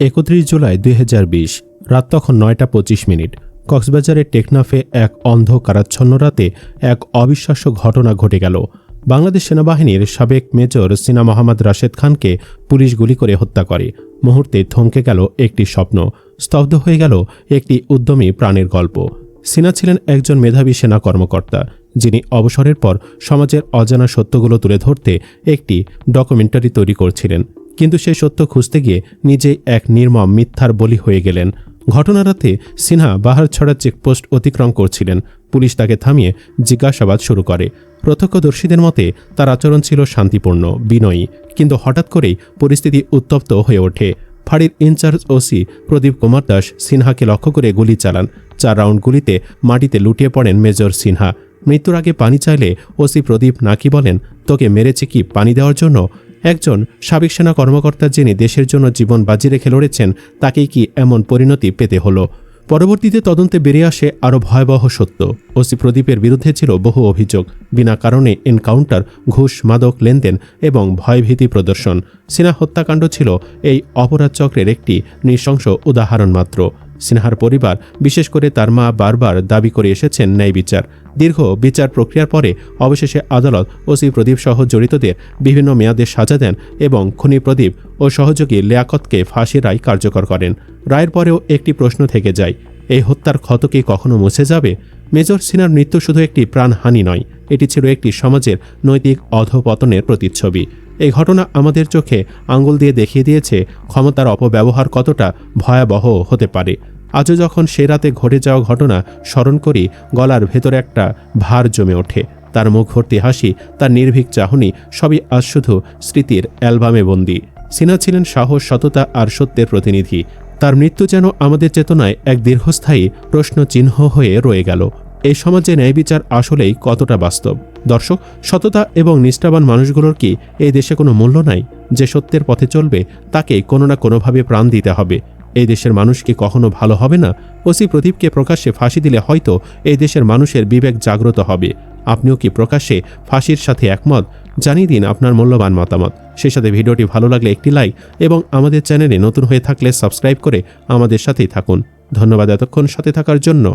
একত্রিশ জুলাই দুই হাজার বিশ, রাত তখন নয়টা পঁচিশ মিনিট, কক্সবাজারের টেকনাফে এক অন্ধকারাচ্ছন্ন রাতে এক অবিশ্বাস্য ঘটনা ঘটে গেল। বাংলাদেশ সেনাবাহিনীর সাবেক মেজর সিনা মোহাম্মদ রাশেদ খানকে পুলিশ গুলি করে হত্যা করে। মুহূর্তে থমকে গেল একটি স্বপ্ন, স্তব্ধ হয়ে গেল একটি উদ্যমী প্রাণের গল্প। সিনা ছিলেন একজন মেধাবী সেনা কর্মকর্তা, যিনি অবসরের পর সমাজের অজানা সত্যগুলো তুলে ধরতে একটি ডকুমেন্টারি তৈরি করছিলেন। কিন্তু সেই সত্য খুঁজতে গিয়ে নিজেই এক নির্মম মিথ্যার বলি হয়ে গেলেন। ঘটনা রাতে সিনহা বাহারছড়া চেকপোস্ট অতিক্রম করছিলেন। পুলিশ তাকে থামিয়ে জিজ্ঞাসাবাদ শুরু করে। প্রত্যক্ষদর্শীদের মতে, তার আচরণ ছিল শান্তিপূর্ণ, বিনয়ী, কিন্তু হঠাৎ করেই পরিস্থিতি উত্তপ্ত হয়ে ওঠে। ফাঁড়ির ইনচার্জ ওসি প্রদীপ কুমার দাস সিনহাকে লক্ষ্য করে গুলি চালান। চার রাউন্ড গুলিতে মাটিতে লুটিয়ে পড়েন মেজর সিনহা। মৃত্যুর আগে পানি চাইলে ওসি প্রদীপ নাকি বলেন, তোকে মেরেছে কি পানি দেওয়ার জন্য? একজন সাবেক সেনা কর্মকর্তা যিনি দেশের জন্য জীবন বাজি রেখে লড়েছেন, তাকেই কি এমন পরিণতি পেতে হলো? পরবর্তীতে তদন্তে বেরিয়ে আসে আরও ভয়াবহ সত্য। ওসি প্রদীপের বিরুদ্ধে ছিল বহু অভিযোগ, বিনা কারণে এনকাউন্টার, ঘুষ, মাদক, লেনদেন এবং ভয়ভীতি প্রদর্শন। সিনা হত্যাকাণ্ড ছিল এই অপরাধ চক্রের একটি নৃশংস উদাহরণ মাত্র। সিনহার পরিবার, বিশেষ করে তার মা বারবার দাবি করে এসেছেন ন্যায় বিচার। দীর্ঘ বিচার প্রক্রিয়ার পরে অবশেষে আদালত ওসি প্রদীপ সহ জড়িতদের বিভিন্ন মেয়াদে সাজা দেন এবং খুনি প্রদীপ ও সহযোগী লিয়াকতকে ফাঁসির রায় কার্যকর করেন। রায়ের পরেও একটি প্রশ্ন থেকে যায়, এই হত্যার ক্ষত কি কখনো মুছে যাবে? মেজর সিনার মৃত্যু শুধু একটি প্রাণহানি নয়, এটি ছিল একটি সমাজের নৈতিক অধপতনের প্রতিচ্ছবি। এই ঘটনা আমাদের চোখে আঙ্গুল দিয়ে দেখিয়ে দিয়েছে ক্ষমতার অপব্যবহার কতটা ভয়াবহ হতে পারে। আজও যখন সে রাতে ঘটে যাওয়া ঘটনা স্মরণ করি, গলার ভেতরে একটা ভার জমে ওঠে। তার মুখ ভর্তি হাসি, তার নির্ভীক চাহনি, সবই আজ শুধু স্মৃতির অ্যালবামে বন্দী। সিনা ছিলেন সাহস, সততা আর সত্যের প্রতিনিধি। তার মৃত্যু যেন আমাদের চেতনায় এক দীর্ঘস্থায়ী প্রশ্ন চিহ্ন হয়ে রয়ে গেল। এই সমাজে ন্যায় বিচার আসলেই কতটা বাস্তব? দর্শক, সততা এবং নিষ্ঠাবান মানুষগুলোর কি এই দেশে কোনো মূল্য নাই? যে সত্যের পথে চলবে তাকে কোনো না কোনোভাবে প্রাণ দিতে হবে। এই দেশের মানুষ কি কখনো ভালো হবে না? ওসি প্রদীপকে প্রকাশ্যে ফাঁসি দিলে হয়তো এই দেশের মানুষের বিবেক জাগ্রত হবে। আপনিও কি প্রকাশ্যে ফাঁসির সাথে একমত? জানিয়ে দিন আপনার মূল্যবান মতামত। সেই সাথে ভিডিওটি ভালো লাগলে একটি লাইক এবং আমাদের চ্যানেলে নতুন হয়ে থাকলে সাবস্ক্রাইব করে আমাদের সাথেই থাকুন। ধন্যবাদ এতক্ষণ সাথে থাকার জন্য।